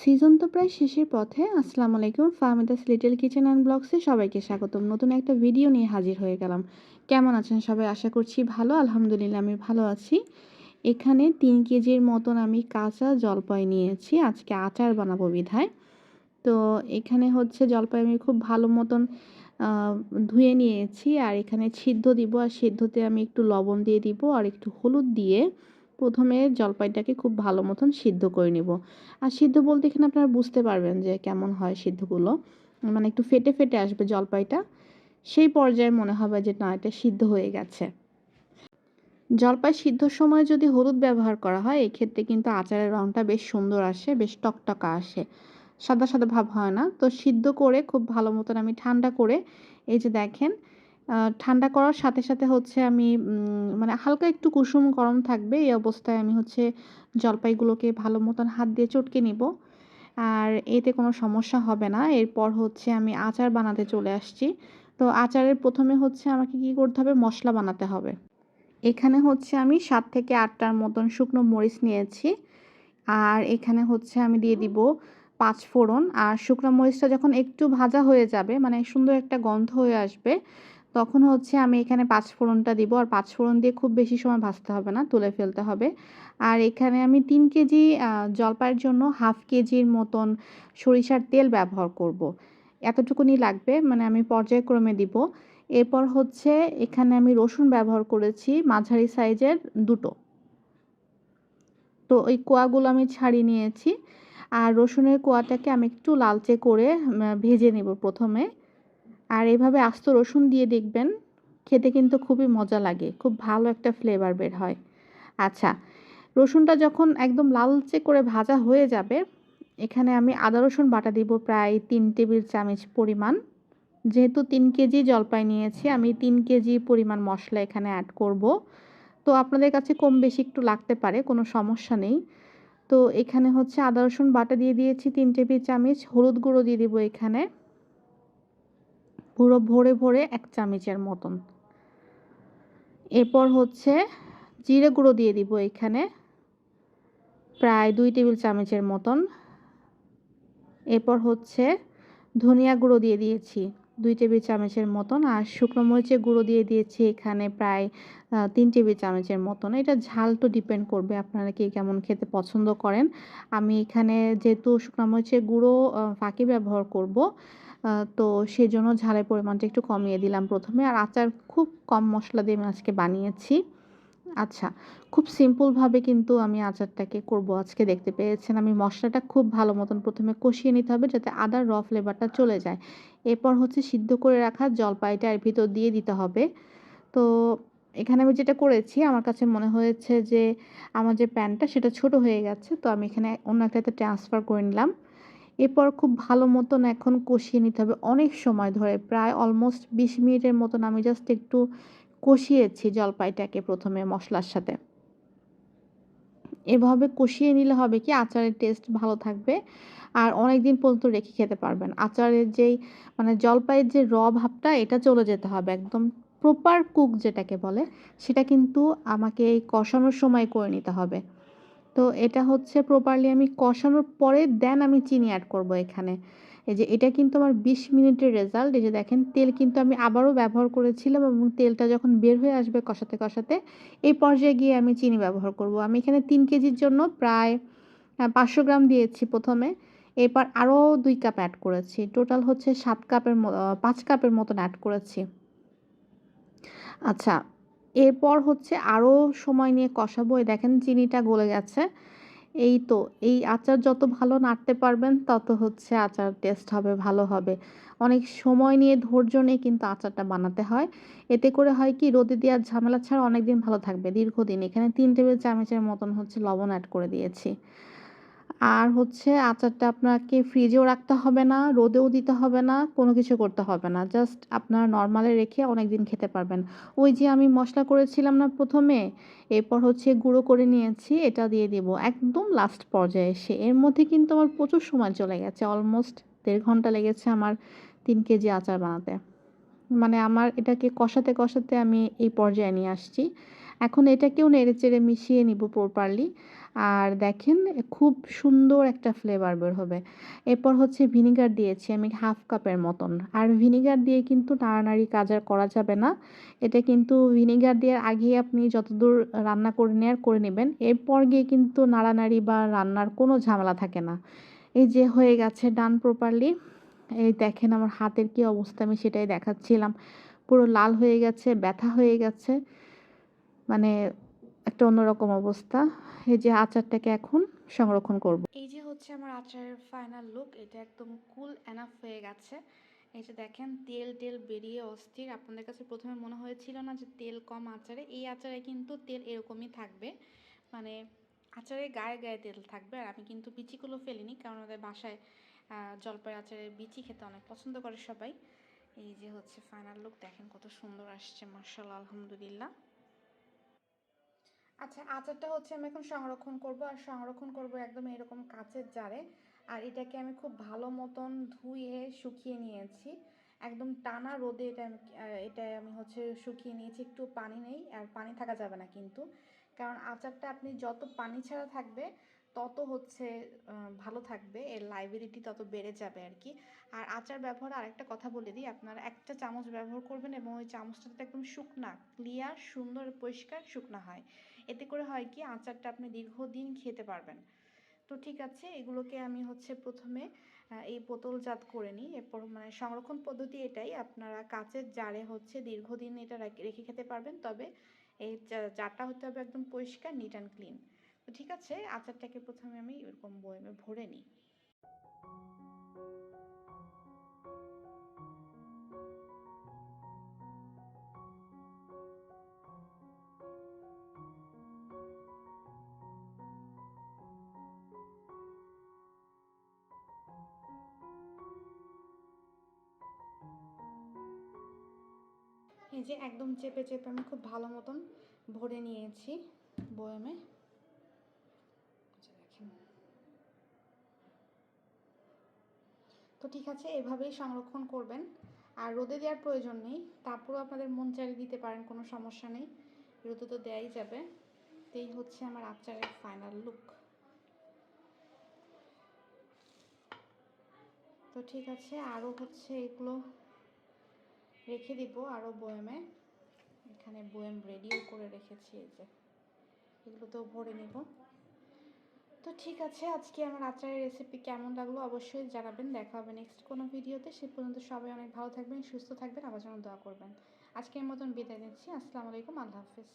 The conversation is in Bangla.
সিজন তো প্রায় শেষের পথে। আসসালামু আলাইকুম, ফাহমিদাস লিটল কিচেন অ্যান্ড ব্লগসে সবাইকে স্বাগতম। নতুন একটা ভিডিও নিয়ে হাজির হয়ে গেলাম। কেমন আছেন সবাই? আশা করছি ভালো, আলহামদুলিল্লাহ আমি ভালো আছি। এখানে তিন কেজির মতন আমি কাঁচা জলপাই নিয়েছি। আজকে আচার বানাবো বিধায়। তো এখানে হচ্ছে জলপাই আমি খুব ভালো মতন ধুয়ে নিয়েছি। আর এখানে সিদ্ধ দিব, আর সিদ্ধতে আমি একটু লবণ দিয়ে দিব, আর একটু হলুদ দিয়ে প্রথমে জলপাইটাকে খুব ভালো মতন সিদ্ধ করে নিব। আর সিদ্ধ বলতে এখানে আপনারা বুঝতে পারবেন যে কেমন হয় সিদ্ধগুলো। মানে একটু ফেটে ফেটে আসবে জলপাইটা। সেই পর্যায়ে মনে হবে যে না, এটা সিদ্ধ হয়ে গেছে। জলপাই সিদ্ধর সময় যদি হলুদ ব্যবহার করা হয়, এক্ষেত্রে কিন্তু আচারের রঙটা বেশ সুন্দর আসে, বেশ টকটকা আসে। সাদা সাদা ভাব হয় না। তো সিদ্ধ করে খুব ভালো মতন আমি ঠান্ডা করে, এই যে দেখেন ঠান্ডা করার সাথে সাথে হচ্ছে আমি মানে হালকা একটু কুসুম গরম থাকবে, এই অবস্থায় আমি হচ্ছে জলপাইগুলোকে ভালো মতন হাত দিয়ে চটকে নিব। আর এতে কোনো সমস্যা হবে না। এরপর হচ্ছে আমি আচার বানাতে চলে আসছি। তো আচারের প্রথমে হচ্ছে আমাকে কি করতে হবে? মশলা বানাতে হবে। এখানে হচ্ছে আমি সাত থেকে আটটার মতন শুকনো মরিচ নিয়েছি। আর এখানে হচ্ছে আমি দিয়ে দিব পাঁচ ফোড়ন। আর শুকনো মরিচটা যখন একটু ভাজা হয়ে যাবে মানে সুন্দর একটা গন্ধ হয়ে আসবে তখন হচ্ছে আমি এখানে পাঁচ ফোড়নটা দিব। আর পাঁচ ফোড়ন দিয়ে খুব বেশি সময় ভাজতে হবে না, তুলে ফেলতে হবে। আর এখানে আমি তিন কেজি জলপাইয়ের জন্য হাফ কেজির মতন সরিষার তেল ব্যবহার করব। এতটুকুনি লাগবে মানে আমি পর্যায়ক্রমে দিব। এরপর হচ্ছে এখানে আমি রসুন ব্যবহার করেছি, মাঝারি সাইজের দুটো। তো ওই কোয়াগুলো আমি ছাড়িয়ে নিয়েছি। আর রসুনের কোয়াটাকে আমি একটু লালচে করে ভেজে নেব প্রথমে। আর এভাবে আস্ত রসুন দিয়ে দেখবেন, খেতে কিন্তু খুবই মজা লাগে, খুব ভালো একটা ফ্লেভার বের হয়। আচ্ছা রসুনটা যখন একদম লালচে করে ভাজা হয়ে যাবে, এখানে আমি আদা রসুন বাটা দিব প্রায় তিন টেবিল চামচ পরিমাণ। যেহেতু তিন কেজি জলপাই নিয়েছি, আমি তিন কেজি পরিমাণ মশলা এখানে অ্যাড করব। তো আপনাদের কাছে কম বেশি একটু লাগতে পারে, কোনো সমস্যা নেই। তো এখানে হচ্ছে আদা রসুন বাটা দিয়ে দিয়েছি তিন টেবিল চামচ, হলুদ গুঁড়ো দিয়ে দিব এখানে। পুরো ভরে ভরে এক চামচের মতন। এরপর হচ্ছে জিরে গুঁড়ো দিয়ে দিব এখানে। প্রায় দুই টেবিল চামচের মতন। এরপর হচ্ছে ধনিয়া গুঁড়ো দিয়ে দিয়েছি, দুই টেবিল চামচের মতন। আর শুকনো মরিচের গুঁড়ো দিয়ে দিয়েছি এখানে প্রায় তিন টেবিল চামচের মতন। এটা ঝাল তো ডিপেন্ড করবে, আপনারা কে কেমন খেতে পছন্দ করেন। আমি এখানে যেহেতু শুকনো মরিচের গুঁড়ো ফাঁকি ব্যবহার করব তো সেই জন্য ঝালের পরিমাণটা একটু কমিয়ে দিলাম প্রথমে। আর আচার খুব কম মশলা দিয়ে আমি আজকে বানিয়েছি। আচ্ছা খুব সিম্পলভাবে কিন্তু আমি আচারটাকে করব আজকে। দেখতে পেয়েছেন আমি মশলাটা খুব ভালো মতন প্রথমে কষিয়ে নিতে হবে যাতে আদার র ফ্লেভারটা চলে যায়। এরপর হচ্ছে সিদ্ধ করে রাখা জলপাইটা এর ভিতর দিয়ে দিতে হবে। তো এখানে আমি যেটা করেছি, আমার কাছে মনে হয়েছে যে, আমার যে প্যানটা সেটা ছোট হয়ে গেছে, তো আমি এখানে অন্য একটাতে ট্রান্সফার করে নিলাম। এরপর খুব ভালো মতন এখন কষিয়ে নিতে হবে অনেক সময় ধরে, প্রায় অলমোস্ট বিশ মিনিটের মতন আমি জাস্ট একটু কষিয়েছি জলপাইটাকে প্রথমে মশলার সাথে। এভাবে কষিয়ে নিলে হবে কি আচারের টেস্ট ভালো থাকবে আর অনেক দিন পর্যন্ত রেখে খেতে পারবেন। আচারের যেই মানে জলপাইয়ের যে র ভাবটা এটা চলে যেতে হবে, একদম প্রপার কুক যেটাকে বলে, সেটা কিন্তু আমাকে এই কষানোর সময় করে নিতে হবে। তো এটা হচ্ছে প্রপারলি আমি কষানোর পরে দেন আমি চিনি অ্যাড করব এখানে। এই যে এটা কিন্তু আমার বিশ মিনিটের রেজাল্ট এই যে দেখেন তেল কিন্তু আমি আবারও ব্যবহার করেছিলাম এবং তেলটা যখন বের হয়ে আসবে কষাতে কষাতে, এই পর্যায়ে গিয়ে আমি চিনি ব্যবহার করব। আমি এখানে তিন কেজির জন্য প্রায় পাঁচশো গ্রাম দিয়েছি প্রথমে। এরপর আরও দুই কাপ অ্যাড করেছি। টোটাল হচ্ছে সাত কাপের পাঁচ কাপের মতন অ্যাড করেছি। আচ্ছা এরপর হচ্ছে আরও সময় নিয়ে কষাবো। এই দেখেন চিনিটা গলে গেছে। এই তো, এই আচার যত ভালো নাড়তে পারবেন, তত হচ্ছে আচার টেস্ট হবে, ভালো হবে। অনেক সময় নিয়ে ধৈর্য নিয়ে কিন্তু আচারটা বানাতে হয়। এতে করে হয় কি, রোদে দেওয়ার ঝামেলা ছাড়া অনেক দিন ভালো থাকবে। দীর্ঘদিন এখানে তিন টেবিল চামচের মতন হচ্ছে লবণ অ্যাড করে দিয়েছি। আর হচ্ছে আচারটা আপনাকে ফ্রিজেও রাখতে হবে না, রোদেও দিতে হবে না, কোনো কিছু করতে হবে না। জাস্ট আপনার নর্মালে রেখে অনেক দিন খেতে পারবেন। ওই যে আমি মশলা করেছিলাম না প্রথমে, এরপর হচ্ছে গুঁড়ো করে নিয়েছি, এটা দিয়ে দেব। একদম লাস্ট পর্যায়ে এসে। এর মধ্যে কিন্তু আমার প্রচুর সময় চলে গেছে অলমোস্ট দেড় ঘণ্টা লেগেছে আমার তিন কেজি আচার বানাতে। মানে আমার এটাকে কষাতে কষাতে আমি এই পর্যায়ে নিয়ে আসছি। এখন এটাকেও নেড়ে চেড়ে মিশিয়ে নিব প্রপারলি আর দেখেন, খুব সুন্দর একটা ফ্লেভার বের হবে। এরপর হচ্ছে ভিনিগার দিয়েছি আমি হাফ কাপের মতন। আর ভিনিগার দিয়ে কিন্তু নাড়ানাড়ি কাজ আর করা যাবে না। এটা কিন্তু ভিনিগার দেওয়ার আগেই আপনি যতদূর রান্না করে নেওয়ার করে নেবেন। এরপর গিয়ে কিন্তু নাড়ানাড়ি বা রান্নার কোনো ঝামেলা থাকে না। এই যে হয়ে গেছে ডান প্রপারলি এই দেখেন আমার হাতের কি অবস্থা, আমি সেটাই দেখাচ্ছিলাম। পুরো লাল হয়ে গেছে, ব্যথা হয়ে গেছে। মানে একটা অন্যরকম অবস্থা। এই যে আচারটাকে এখন সংরক্ষণ করব। এই যে হচ্ছে আমার আচারের ফাইনাল লুক এটা একদম কুল এনাফ হয়ে গেছে। এই যে দেখেন, তেল টেল বেরিয়ে অস্থির। আপনাদের কাছে প্রথমে মনে হয়েছিল না যে তেল কম আচারে। এই আচারে কিন্তু তেল এরকমই থাকবে। মানে আচারে গায়ে গায়ে তেল থাকবে। আর আমি কিন্তু বিচিগুলো ফেলিনি, কারণ ওদের বাসায় জলপাই আচারের বিচি খেতে অনেক পছন্দ করে সবাই। এই যে হচ্ছে ফাইনাল লুক দেখেন কত সুন্দর আসছে মার্শাল আলহামদুলিল্লাহ। আচ্ছা আচারটা হচ্ছে আমি এখন সংরক্ষণ করব আর সংরক্ষণ করব একদম এরকম কাচের জারে। আর এটাকে আমি খুব ভালো মতন ধুয়ে শুকিয়ে নিয়েছি। একদম টানা রোদে এটা আমি এটা আমি হচ্ছে শুকিয়ে নিয়েছি। একটু পানি নেই আর পানি থাকা যাবে না কিন্তু। কারণ আচারটা আপনি যত পানি ছাড়া থাকবে, তত হচ্ছে ভালো থাকবে। এর লাইবিলিটি তত বেড়ে যাবে আর কি আর আচার ব্যবহার আরেকটা কথা বলে দিই। আপনারা একটা চামচ ব্যবহার করবেন এবং ওই চামচটাতে একদম শুকনা ক্লিয়ার সুন্দর, পরিষ্কার শুকনা হয়। এতে করে হয় কি আচারটা আপনি দীর্ঘদিন খেতে পারবেন। তো ঠিক আছে, এগুলোকে আমি হচ্ছে প্রথমে এই বোতলজাত করে নিই। এরপর মানে সংরক্ষণ পদ্ধতি এটাই, আপনারা কাচের জারে হচ্ছে দীর্ঘদিন এটা রেখে খেতে পারবেন। তবে এই জারটা হতে হবে একদম পরিষ্কার নিট অ্যান্ড ক্লিন তো ঠিক আছে, আচারটাকে প্রথমে আমি এরকম বয়মে ভরে নিই। এই যে একদম চেপে চেপে আমি খুব ভালো মতন ভরে নিয়েছি বয়ামে। দেখেন তো ঠিক আছে, এভাবেই সংরক্ষণ করবেন। আর রোদে দেওয়ার প্রয়োজন নেই। তারপরেও আপনাদের মন চাইলে দিতে পারেন, কোনো সমস্যা নেই। রোদে তো দেয়াই যাবে। এই হচ্ছে আমার আচারের ফাইনাল লুক তো ঠিক আছে, আরও হচ্ছে এগুলো রেখে দিব আরও বয়েমে। এখানে বয়েম রেডিও করে রেখেছি, এই যে। এগুলো তো ভরে নেব। তো ঠিক আছে, আজকে আমার আচারের রেসিপি কেমন লাগল অবশ্যই জানাবেন। দেখা হবে নেক্সট কোনো ভিডিওতে। সে পর্যন্ত সবাই অনেক ভালো থাকবেন, সুস্থ থাকবেন, আবার যেন দোয়া করবেন। আজকের মতন বিদায় নিচ্ছি। আসসালামু আলাইকুম, আল্লাহ হাফিজ।